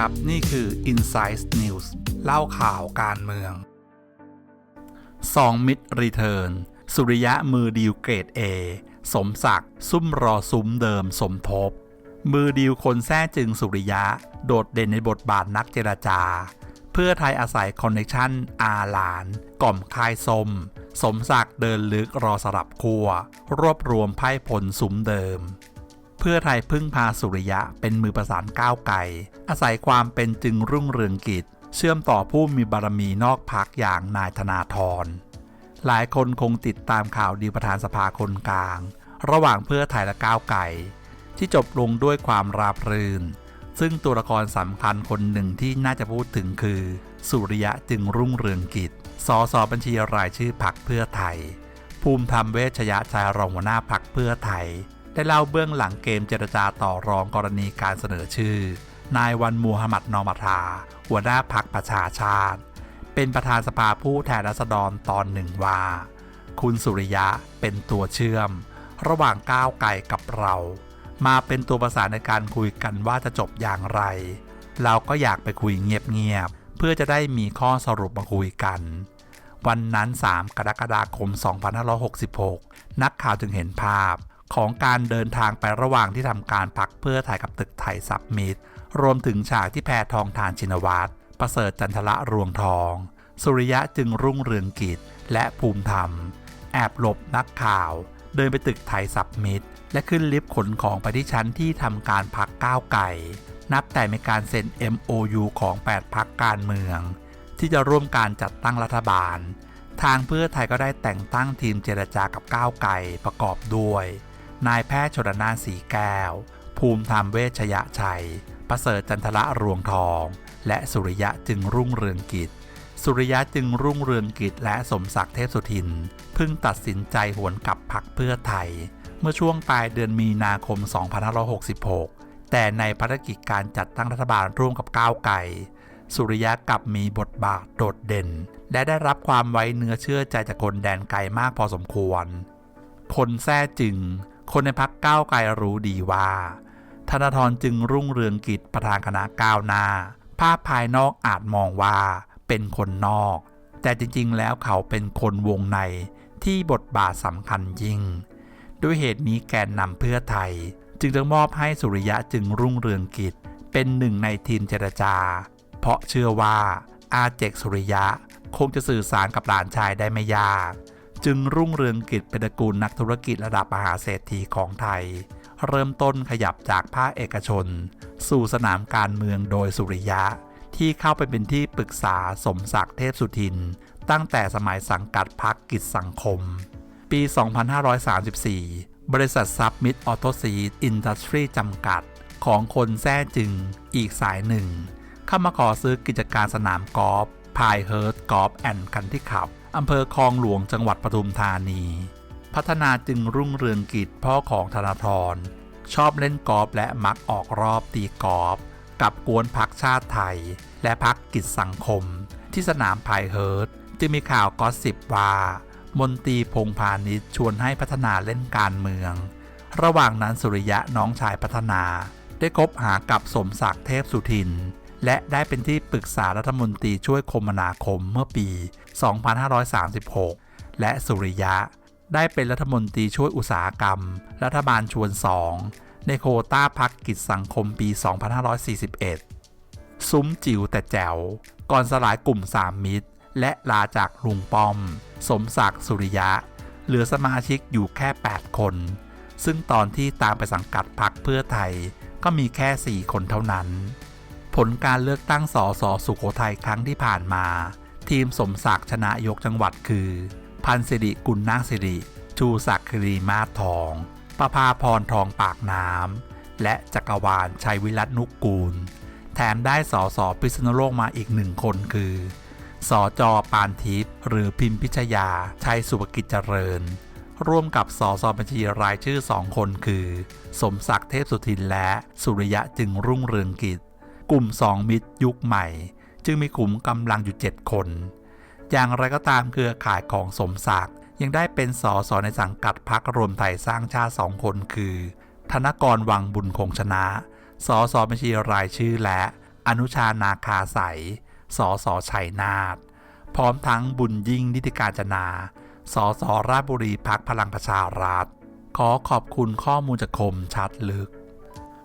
ครับ นี่คือ Insight News เล่าข่าวการเมือง2มิตรรีเทิร์นสุริยะมือดีลเกรด A สมศักดิ์ซุ่มรอซุ้มเดิมสมทบ มือดีลคนแท้จึงสุริยะ โดดเด่นในบทบาทนักเจรจา เพื่อไทยอาศัยคอนเนคชั่นอาหลาน ก่อมคายสมสมศักดิ์เดินลึกรอสลับคั่วรวบรวมไพ่ผลสุมเดิม พื่อไทยพึ่งพาสุริยะเป็นมือประสานก้าวไกล อาศัยความเป็นจึงรุ่งเรืองกิจ เชื่อมต่อผู้มีบารมีนอกพักอย่างนายธนาธร หลายคนคงติดตามข่าวดีประธานสภาคนกลาง ระหว่างเพื่อไทยและก้าวไกลที่จบลงด้วยความราบรื่น ซึ่งตัวละครสำคัญคนหนึ่งที่น่าจะพูดถึงคือ สุริยะจึงรุ่งเรืองกิจ สสบัญชีรายชื่อพักเพื่อไทย ภูมิธรรมเวชยะชายรองหัวหน้าพักเพื่อไทย ได้เล่าเบื้องหลังเกมเจรจาต่อรองกรณีการเสนอชื่อ นายวันมูฮัมหมัดนอมาทา หัวหน้าพักประชาชาติ เป็นประธานสภาผู้แทนราษฎรตอนหนึ่งว่า คุณสุริยะเป็นตัวเชื่อม ระหว่างก้าวไกลกับเรา มาเป็นตัวประสานในการคุยกันว่าจะจบอย่างไร เราก็อยากไปคุยเงียบๆเพื่อจะได้มีข้อสรุปมาคุยกันวันนั้น 3 กรกฎาคม 2566 นักข่าวจึงเห็นภาพ ของการเดินทางไประหว่างที่ทำการพักเพื่อถ่ายกับตึกไทยซับมิตรรวมถึงฉากที่แพทองทานชินวัตรประเสริฐจันทละรวงทอง สุริยะจึงรุ่งเรืองกิจ และภูมิธรรม แอบหลบนักข่าว เดินไปตึกไทยสับมิตร และขึ้นลิฟต์ขนของไปที่ชั้นที่ทำการพักก้าวไก่ นับแต่มีการเซ็น MOU ของ 8 พักการเมือง ที่จะร่วมการจัดตั้งรัฐบาล ทางเพื่อไทยก็ได้แต่งตั้งทีมเจรจากับก้าวไก่ประกอบด้วย นายแพทย์ชนนานสีแก้ว ภูมิธรรมเวชยชัย ประเสริฐจันทละรวงทอง และสุริยะจึงรุ่งเรืองกิจ สุริยะจึงรุ่งเรืองกิจและสมศักดิ์เทพสุทิน เพิ่งตัดสินใจหวนกลับพักเพื่อไทย เมื่อช่วงปลายเดือนมีนาคม 2566 แต่ในภารกิจการจัดตั้งรัฐบาลร่วมกับก้าวไกลสุริยะกลับมีบทบาทโดดเด่น และได้รับความไว้เนื้อเชื่อใจจากคนแดนไกลมากพอสมควร คนแท้จึง คนในพักก้าวไกลรู้ดีว่า ธนาธรจึงรุ่งเรืองกิจประธานคณะก้าวหน้า ภาพภายนอกอาจมองว่าเป็นคนนอก แต่จริงๆ แล้วเขาเป็นคนวงในที่บทบาทสำคัญยิ่ง ด้วยเหตุนี้แกนนำเพื่อไทย จึงต้องมอบให้สุริยะจึงรุ่งเรืองกิจ เป็นหนึ่งในทีมเจรจา เพราะเชื่อว่าอาเจกสุริยะคงจะสื่อสารกับหลานชายได้ไม่ยาก จึงรุ่งเรืองกิจเป็นตระกูลนักธุรกิจระดับมหาเศรษฐีของไทย เริ่มต้นขยับจากภาคเอกชน สู่สนามการเมืองโดยสุริยะ ที่เข้าไปเป็นที่ปรึกษาสมศักดิ์เทพสุทิน ตั้งแต่สมัยสังกัดพักกิจสังคม ปี 2534 บริษัทซับมิดออโตซีอินดัสทรีจำกัด ของคนแท้จึงอีกสายหนึ่ง เข้ามาขอซื้อกิจการสนามกอล์ฟพายเฮิร์ตกอล์ฟแอนด์คันที่ขับ อำเภอคลองหลวงจังหวัดปทุมธานี พัฒนาจึงรุ่งเรืองกิจพ่อของธนาธรชอบเล่นกอล์ฟและมักออกรอบตีกอล์ฟกับกวนพักชาติไทย และพักกิจสังคม ที่สนามพายเฮิร์ตจึงมีข่าวก็สิบว่ามนตรีพงพาณิชย์ชวนให้พัฒนาเล่นการเมือง ระหว่างนั้นสุริยะน้องชายพัฒนา ได้คบหากับสมศักดิ์เทพสุทิน และได้เป็นที่ปรึกษารัฐมนตรีช่วยคมนาคมเมื่อปี 2536 และสุริยะ ได้เป็นรัฐมนตรีช่วยอุตสาหกรรม รัฐบาลชวนสองในโควต้าพักกิจสังคมปี 2541 ซุ้มจิ๋วแต่แจ๋ว ก่อนสลายกลุ่มสามมิตร และลาจากลุงป้อม สมศักดิ์สุริยะ เหลือสมาชิกอยู่แค่ 8 คน ซึ่งตอนที่ตามไปสังกัดพักเพื่อไทยก็มีแค่ 4 คนเท่านั้น ผลการเลือกตั้งสสสุโขทัยครั้งที่ผ่านมา ทีมสมศักดิ์ชนะยกจังหวัดคือ พันสิริกุลนาคสิริ ชูศักดิ์ครีมาทองประภาพรทองปากน้ำและจักรวาลชัยวิรัตนุกกูล แถมได้สอสอพิษณุโลกมาอีกหนึ่งคนคือสอจอปานทิพย์หรือพิมพิชยา ชัยสุภกิจเจริญ ร่วมกับสอสอบัญชีรายชื่อสองคนคือ สมศักดิ์เทพสุทินและสุริยะจึงรุ่งเรืองกิจ กลุ่มสองมิตรยุคใหม่ จึงมีขุมกำลังอยู่ 7 คน อย่างไรก็ตามเครือข่ายของสมศักดิ์ยังได้เป็นสอสอในสังกัดพักรวมไทยสร้างชาติสองคนคือ ธนกรวังบุญคงชนะสอสอบัญชีรายชื่อและ อนุชานาคาใสสอสอชัยนาทพร้อมทั้งบุญยิ่งนิติการจนาสอสอราชบุรีพักพลังประชารัฐ ขอขอบคุณข้อมูลจากคมชัดลึก